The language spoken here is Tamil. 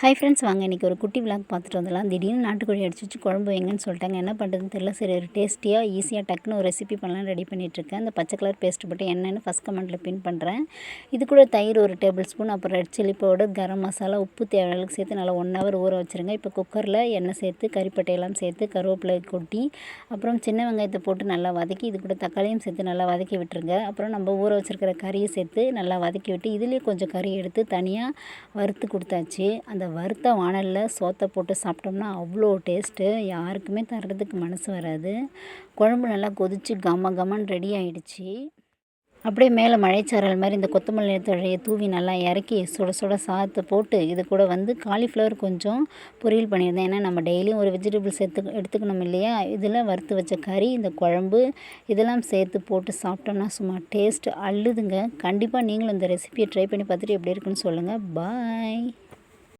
ஹாய் ஃப்ரெண்ட்ஸ் வாங்க இன்றைக்கி ஒரு குட்டி விளாக் பார்த்துட்டு வந்துடலாம். திடீர்னு நாட்டுக்கோழி அடிச்சு வச்சு குழம்பு வைங்கன்னு சொல்லிட்டாங்க. என்ன பண்ணுறதுன்னு தெரியல. சரி ஒரு டேஸ்டியாக ஈஸியாக டக்குன்னு ஒரு ரெசிபி பண்ணலாம் ரெடி பண்ணிகிட்ருக்கேன் அந்த பச்சை கலர் பேஸ்ட் போட்டு என்னென்னு ஃபஸ்ட் கமெண்ட்டில் பின் பண்ணுறேன் இது கூட தயிர் ஒரு டேபிள் ஸ்பூன் அப்புறம் red chilli powder garam masala உப்பு தேவையாளவுக்கு சேர்த்து நல்லா ஒன் ஹவர் ஊற வச்சுருங்க. இப்போ குக்கரில் எண்ணெய் சேர்த்து கறிப்பட்டையெல்லாம் சேர்த்து கருவேப்பிலை கொட்டி அப்புறம் சின்ன வெங்காயத்தை போட்டு நல்லா வதக்கி இது கூட தக்காளியும் சேர்த்து நல்லா வதக்கி விட்டுருங்க. அப்புறம் நம்ம ஊற வச்சுருக்கிற கறியை சேர்த்து நல்லா வதக்கி விட்டு இதுலேயே கொஞ்சம் கறி எடுத்து தனியாக வறுத்து கொடுத்தாச்சு. அந்த வறுத்த வாணலில் சோத்தை போட்டு சாப்பிட்டோம்னா அவ்வளோ டேஸ்ட்டு யாருக்குமே தர்றதுக்கு மனசு வராது. குழம்பு நல்லா கொதித்து கம கமன்னு ரெடி ஆகிடுச்சி அப்படியே மேலே மழைச்சாரல் மாதிரி இந்த கொத்தமல்லி தழையை தூவி நல்லா இறக்கி சுட சுட சாத்து போட்டு இது கூட வந்து காலிஃப்ளவர் கொஞ்சம் பொரியல் பண்ணியிருந்தேன். ஏன்னா நம்ம டெய்லியும் ஒரு வெஜிடபிள்ஸ் எடுத்து எடுத்துக்கணும் இல்லையா? இதில் வறுத்து வச்ச கறி இந்த குழம்பு இதெல்லாம் சேர்த்து போட்டு சாப்பிட்டோம்னா சும்மா டேஸ்ட்டு அள்ளுதுங்க கண்டிப்பாக நீங்களும் இந்த ரெசிபியை ட்ரை பண்ணி பார்த்துட்டு எப்படி இருக்குன்னு சொல்லுங்கள் பாய்